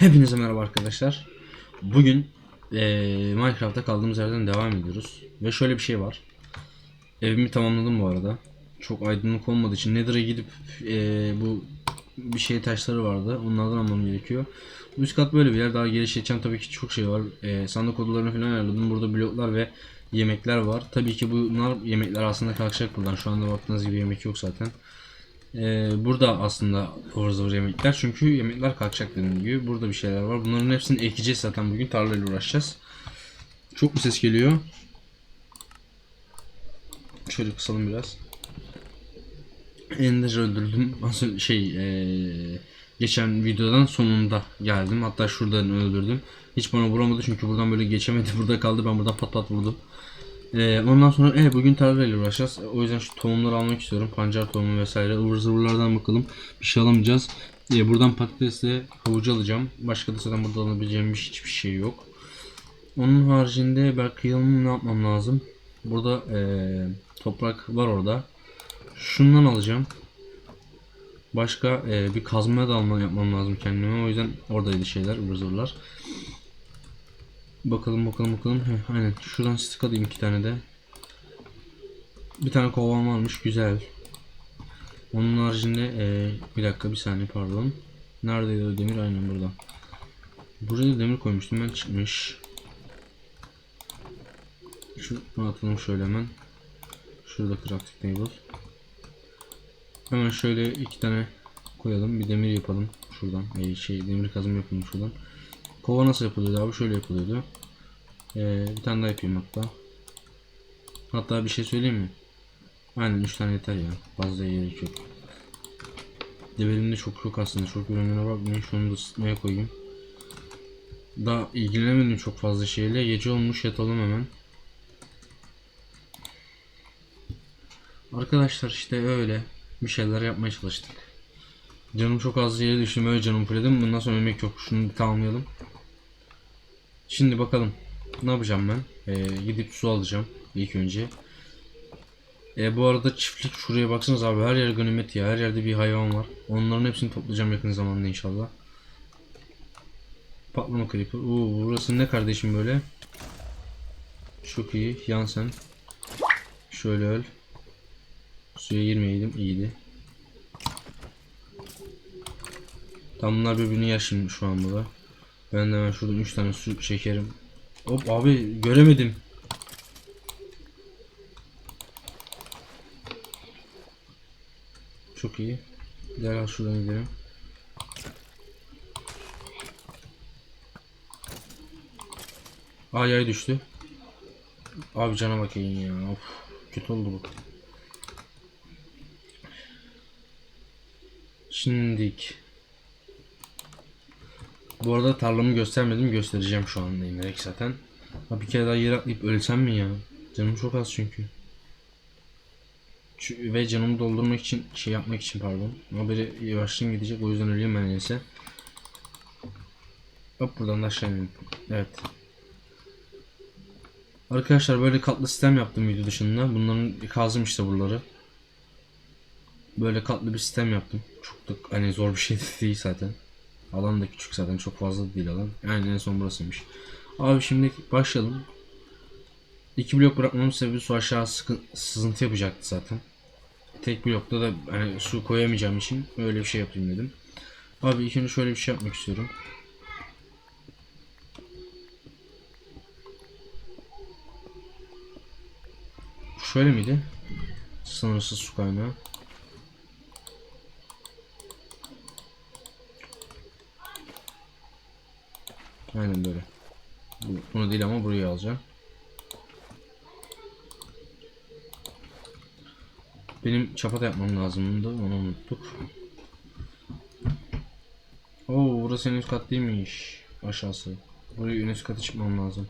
Hepinize merhaba arkadaşlar. Bugün eee, Minecraft'ta kaldığımız yerden devam ediyoruz. Ve şöyle bir şey var. Evimi tamamladım bu arada. Çok aydınlık olmadığı için Nether'a gidip eee, bu bir şey taşları vardı. Onlardan almam gerekiyor. Bu üst kat böyle bir yer. Daha gelişeceğim tabii ki çok şey var. Eee, sandık odalarını falan ayarladım. Burada bloklar ve yemekler var. Tabii ki bunlar yemekler aslında kalkacak buradan. Şu anda baktığınız gibi yemek yok zaten. Ee, burada aslında ıvır zıvır yemekler. Çünkü yemekler kalkacak dediğim gibi. Burada bir şeyler var. Bunların hepsini ekeceğiz zaten bugün. Tarlayla uğraşacağız. Çok mu ses geliyor? Şöyle kısalım biraz. Ender öldürdüm. Önce şey ee, geçen videodan sonunda geldim. Hatta şuradan öldürdüm. Hiç bana vuramadı çünkü buradan böyle geçemedi. Burada kaldı. Ben buradan pat pat vurdum ee, ondan sonra evet bugün tarlayla uğraşacağız. O yüzden şu tohumları almak istiyorum. Pancar tohumu vesaire. ıvır zıvırlardan bakalım. Bir şey alamayacağız. Ee, buradan patatesle havucu alacağım. Başka da zaten burada alabileceğim bir- hiçbir şey yok. Onun haricinde belki yanımı ne yapmam lazım? Burada ee, toprak var orada. Şundan alacağım. Başka ee, bir kazma da alma yapmam lazım kendime. O yüzden oradaydı şeyler, ıvır zıvırlar. Bakalım bakalım bakalım. Heh, aynen. Şuradan stick alayım iki tane de. Bir tane kovan varmış. Güzel. Onun haricinde eee, bir dakika bir saniye pardon. Neredeydi o demir? Aynen burada. Buraya demir koymuştum ben çıkmış. Şunu atalım şöyle hemen. Şurada crafting table. Hemen şöyle iki tane koyalım. Bir demir yapalım. Şuradan. Ee, şey demir kazım yapalım şuradan. Kova nasıl yapılıyordu abi? Şöyle yapılıyordu. Ee, bir tane daha yapayım hatta. Hatta bir şey söyleyeyim mi? Aynen 3 tane yeter ya. Fazla gerek yok. Develimde çok yok aslında. Çok ürünlere bakmayın. Şunu da ısıtmaya koyayım. Daha ilgilenemedim çok fazla şeyle. Gece olmuş yatalım hemen. Arkadaşlar işte öyle bir şeyler yapmaya çalıştık. Canım çok az yere düştüm öyle canım fulledim. Bundan sonra yemek yok. Şunu tamamlayalım. Şimdi bakalım. Ne yapacağım ben? Ee, gidip su alacağım ilk önce. E, bu arada çiftlik şuraya baksanız abi her yer ganimet ya. Her yerde bir hayvan var. Onların hepsini toplayacağım yakın zamanda inşallah. Patlama creeper. Oo, burası ne kardeşim böyle? Çok iyi. Yan sen. Şöyle öl. Suya girmeyeydim. iyiydi. Tam bunlar birbirini şimdi şu an burada. Ben de hemen şuradan 3 tane su çekerim. Hop abi göremedim. Çok iyi. Gel al şuradan gidelim. Ay ay düştü. Abi cana bakayım ya. Of, kötü oldu bu. Şimdilik. Bu arada tarlamı göstermedim göstereceğim şu anda inerek zaten. Ha bir kere daha yere atlayıp ölsem mi ya? Canım çok az çünkü. Çü- Ve canımı doldurmak için şey yapmak için pardon. Haberi yavaşlayayım gidecek o yüzden öleyim ben neyse. Hop buradan da aşağı ineyim. Evet. Arkadaşlar böyle katlı sistem yaptım video dışında. Bunların kazım işte buraları. Böyle katlı bir sistem yaptım. Çok da hani zor bir şey de değil zaten. Alan da küçük zaten çok fazla değil alan. Yani en son burasıymış. Abi şimdi başlayalım. İki blok bırakmamın sebebi su aşağı sıkı, sızıntı yapacaktı zaten. Tek blokta da hani su koyamayacağım için öyle bir şey yapayım dedim. Abi ilk şöyle bir şey yapmak istiyorum. Şöyle miydi? Sınırsız su kaynağı. Aynen böyle. Bu, bunu değil ama buraya alacağım. Benim çapa da yapmam lazımdı. Onu unuttuk. Oo burası en üst kat değilmiş. Aşağısı. Buraya en üst kata çıkmam lazım.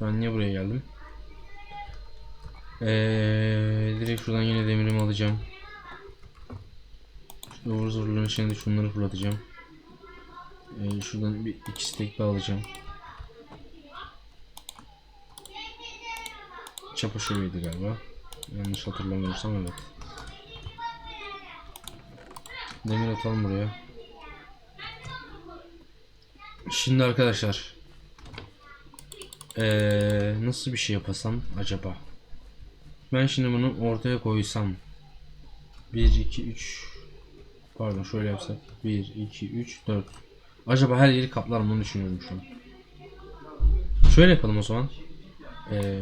Ben niye buraya geldim? Ee, direkt şuradan yine demirimi alacağım. Şu ıvır zıvırların içine de şunları fırlatacağım. Ee, şuradan bir iki stek daha alacağım. Çapa şöyleydi galiba. Yanlış hatırlamıyorsam evet. Demir atalım buraya. Şimdi arkadaşlar ee, nasıl bir şey yapasam acaba? Ben şimdi bunu ortaya koysam 1 2 3 Pardon şöyle yapsak 1 2 3 4 Acaba her yeri kaplar mı onu düşünüyorum şu an. Şöyle yapalım o zaman. Ee,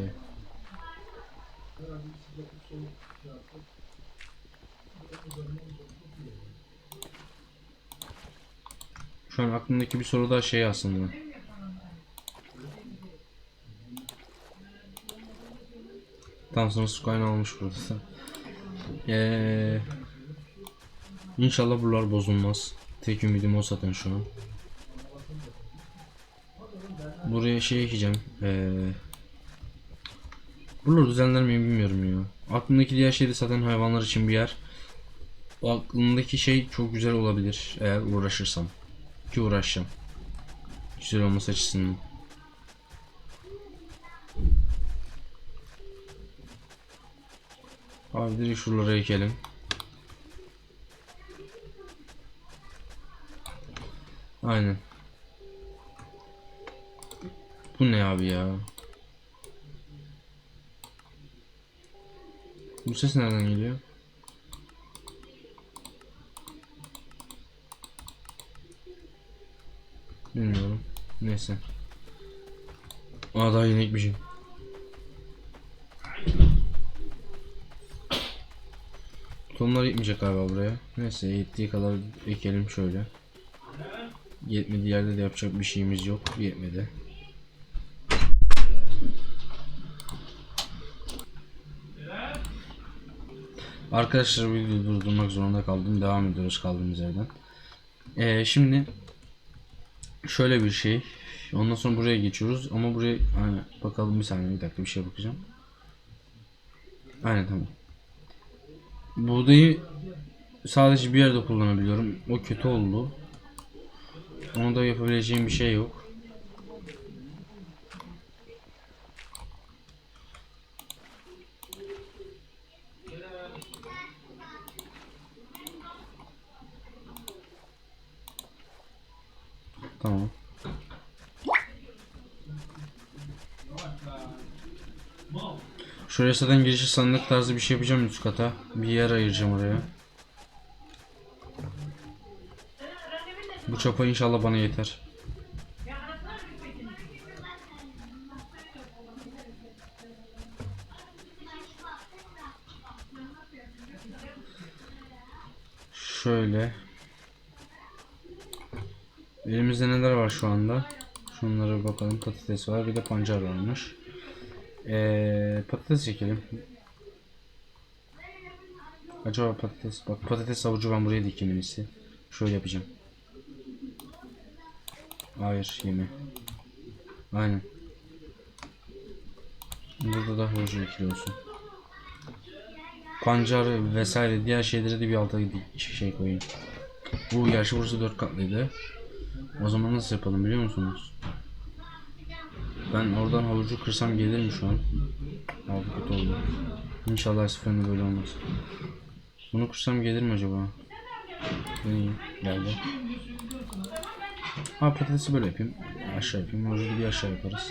Şu an aklımdaki bir soru da şey aslında. Tam sonra su kaynağı olmuş burada da. Ee, İnşallah buralar bozulmaz. Tek ümidim o zaten şu an. Buraya şey ekeceğim. Ee, buraları düzenler miyim bilmiyorum ya. Aklımdaki diğer şey de zaten hayvanlar için bir yer. O aklımdaki şey çok güzel olabilir eğer uğraşırsam. Ki uğraşacağım. Güzel olması açısından. Abi direkt şuralara ekelim. Aynen. Bu ne abi ya? Bu ses nereden geliyor? Bilmiyorum. Neyse. Aa daha yeni ekmişim. Tonlar yetmeyecek galiba buraya. Neyse yettiği kadar ekelim şöyle. Yetmediği yerde de yapacak bir şeyimiz yok. Yetmedi. Arkadaşlar videoyu durdurmak zorunda kaldım. Devam ediyoruz kaldığımız yerden. Ee, şimdi şöyle bir şey. Ondan sonra buraya geçiyoruz ama buraya aynen bakalım bir saniye bir dakika bir şey bakacağım. Aynen tamam. Buğdayı sadece bir yerde kullanabiliyorum. O kötü oldu. Onu da yapabileceğim bir şey yok. Tamam. Şuraya zaten girişi sandık tarzı bir şey yapacağım üst kata. Bir yer ayıracağım oraya. Bu çapa inşallah bana yeter. Elimizde neler var şu anda? Şunlara bakalım. Patates var. Bir de pancar varmış. Ee, patates çekelim. Acaba patates... Bak patates avucu ben buraya dikeyim en iyisi. Şöyle yapacağım. Hayır yeme. Aynen. Burada da havucu ikili. Pancar vesaire diğer şeyleri de bir alta şey koyayım. Bu gerçi burası 4 katlıydı. O zaman nasıl yapalım biliyor musunuz? Ben oradan havucu kırsam gelir mi şu an? Abi kötü oldu. İnşallah seferinde böyle olmaz. Bunu kırsam gelir mi acaba? Deneyeyim. Geldi. Ha patatesi böyle yapayım. Aşağı yapayım. Havucu bir aşağı yaparız.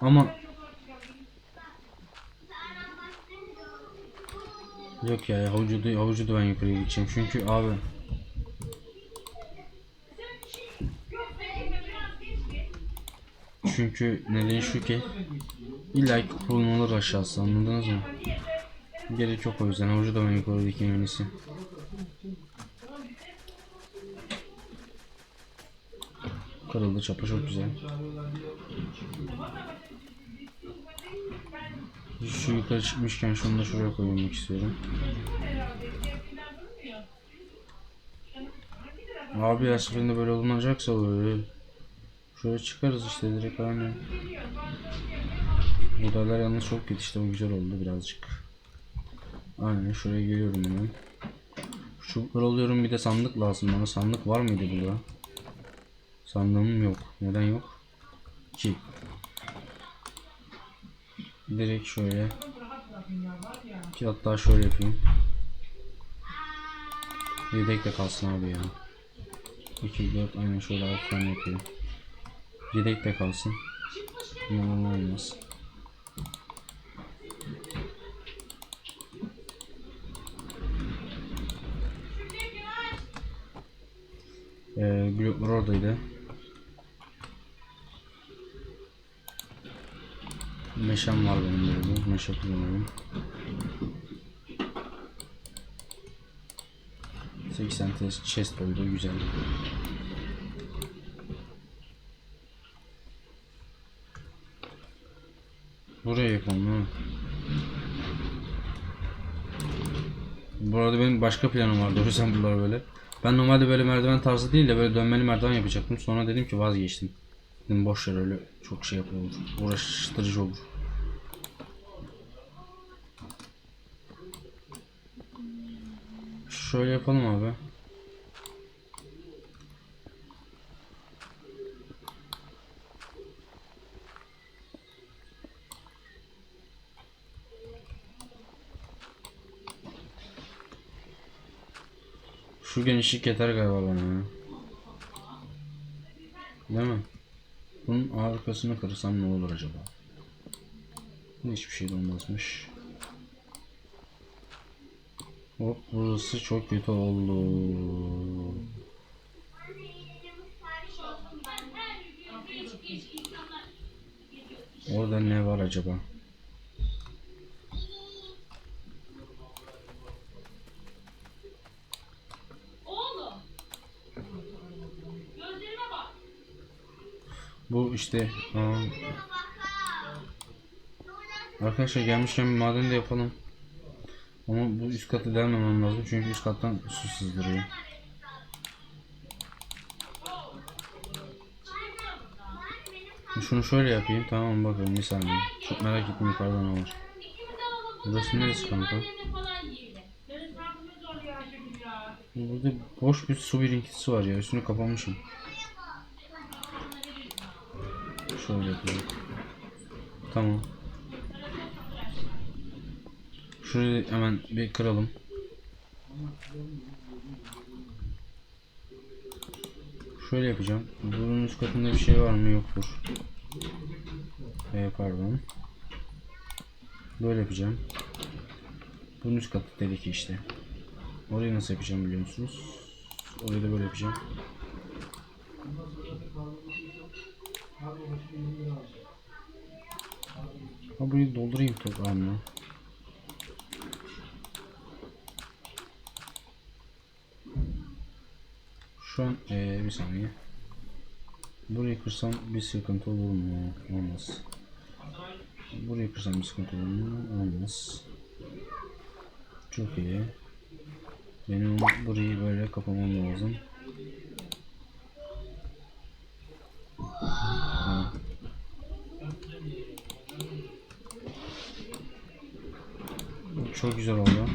Ama Yok ya havucu havucu da ben yukarıya gideceğim çünkü abi Çünkü nedeni şu ki illa ki kurulmalar aşağısı anladınız mı? Gerek yok o yüzden havucu da ben yukarı dikeyim en iyisi. Kırıldı çapa çok güzel. Şu yukarı çıkmışken şunu da şuraya koymak istiyorum. Abi her seferinde böyle olmayacaksa böyle. Şöyle çıkarız işte direkt aynı. Modeller yalnız çok yetişti o güzel oldu birazcık. Aynen şuraya geliyorum hemen. Çubukları alıyorum bir de sandık lazım bana. Sandık var mıydı burada? Sandığım yok. Neden yok? Ki. Direkt şöyle Ki hatta şöyle yapayım. Yedek de kalsın abi ya. 2 4 aynen şöyle 6 tane yapayım. Yedek de kalsın. Yalan olmaz. Ee, bloklar oradaydı. Meşem var benim böyle. Meşe kullanıyorum. 80 test chest oldu güzel. Buraya yapalım ha. Bu arada benim başka planım vardı o yüzden bunlar böyle. Ben normalde böyle merdiven tarzı değil de böyle dönmeli merdiven yapacaktım. Sonra dedim ki vazgeçtim. Dedim boş ver öyle çok şey yapıyor olur. Uğraştırıcı olur. Şöyle yapalım abi. Şu genişlik yeter galiba bana ya. Değil mi? Bunun arkasını kırsam ne olur acaba? Hiçbir şey de olmazmış. Hop burası çok kötü oldu. Orada ne var acaba? Bu işte. Arkadaşlar gelmişken bir maden de yapalım. Ama bu üst katı delmemem lazım çünkü üst kattan su sızdırıyor. Şunu şöyle yapayım tamam bakalım bir saniye. Çok merak ettim yukarıda ne var. İkimiz de alalım. Burası neresi kanka? Burada boş bir su birikintisi var ya üstünü kapamışım. Şöyle yapayım. Tamam. Şurayı hemen bir kıralım. Şöyle yapacağım. Bunun üst katında bir şey var mı? Yoktur. Ee, pardon. Böyle yapacağım. Bunun üst katı dedik işte. Orayı nasıl yapacağım biliyor musunuz? Orayı da böyle yapacağım. Ha burayı doldurayım toprağımla. Şu an eee, bir saniye. Burayı kırsam bir sıkıntı olur mu? Olmaz. Burayı kırsam bir sıkıntı olur mu? Olmaz. Çok iyi. Benim burayı böyle kapamam lazım. Çok güzel oldu.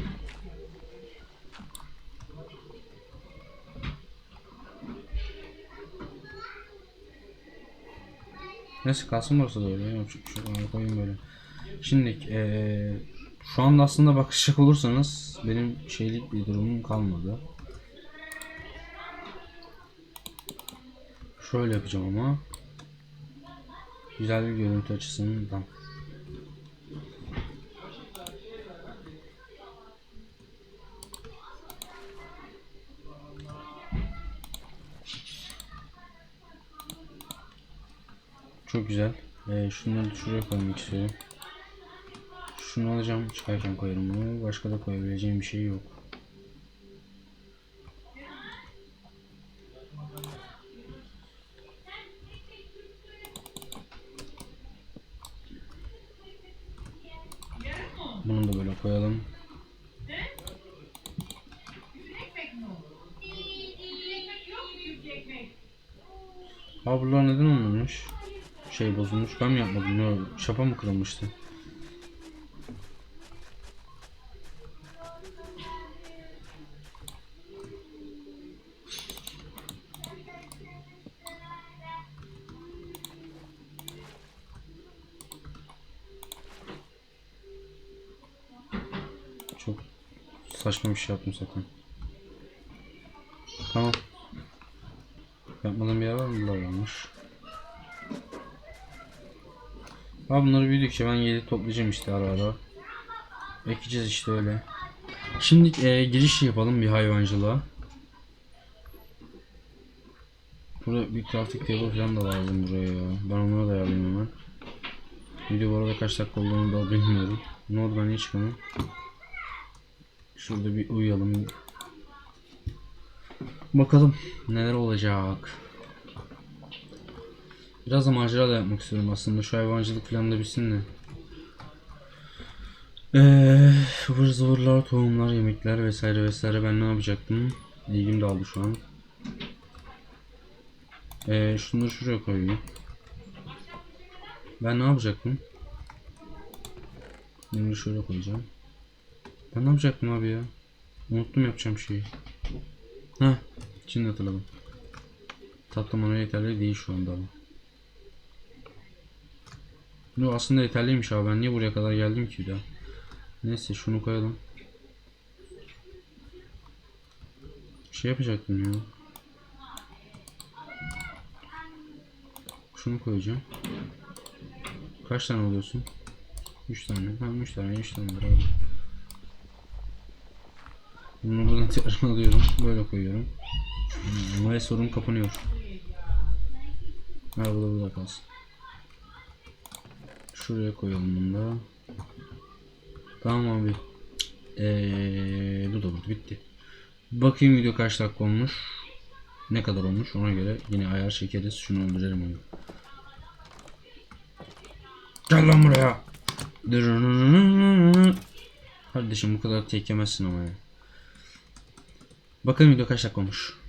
Neyse kalsın burası da öyle. Yapacak bir şey koyayım böyle. Şimdi eee şu anda aslında bakacak olursanız benim şeylik bir durumum kalmadı. Şöyle yapacağım ama. Güzel bir görüntü açısından. Çok güzel. Ee, şunları şuraya koymak istiyorum. Şunu alacağım çıkarken koyarım bunu. Başka da koyabileceğim bir şey yok. Bunu da böyle koyalım. Ha buralar neden olmamış? Şey bozulmuş. Ben mi yapmadım? Oldu? Şapa mı kırılmıştı? Çok saçma bir şey yaptım zaten. Tamam. Yapmadığım bir yer var mı? Bunlar varmış. Abi bunları büyüdükçe ben gelip toplayacağım işte ara ara. Ekeceğiz işte öyle. Şimdi e, giriş yapalım bir hayvancılığa. Burada bir crafting table falan da lazım buraya ya. Ben onları da ayarlayayım hemen. Video bu arada kaç dakika olduğunu da bilmiyorum. Ne oldu ben niye çıkamıyorum? Şurada bir uyuyalım. Bakalım neler olacak. Biraz da macera da yapmak istiyorum aslında. Şu hayvancılık falan da bitsin de. Eee ıvır zıvırlar, tohumlar, yemekler vesaire vesaire ben ne yapacaktım? İlgim daldı şu an. Eee şunları şuraya koyayım. Ben ne yapacaktım? Bunları şöyle koyacağım. Ben ne yapacaktım abi ya? Unuttum yapacağım şeyi. Heh, şimdi hatırladım. Tatlı yeterli değil şu anda ama. Yo aslında yeterliymiş abi. Ben niye buraya kadar geldim ki bir daha? Neyse şunu koyalım. Şey yapacaktım ya. Şunu koyacağım. Kaç tane oluyorsun? 3 tane. Tamam 3 tane 3 tane abi. Bunu buradan tekrar alıyorum. Böyle koyuyorum. Ve sorun kapanıyor. Ha bu da burada kalsın. Şuraya koyalım bunu da. Tamam abi. Eee bu da burada bitti. Bakayım video kaç dakika olmuş. Ne kadar olmuş ona göre yine ayar çekeriz. Şunu öldürelim onu. Gel lan buraya. Kardeşim bu kadar tek yemezsin ama ya. Bakalım video kaç dakika olmuş.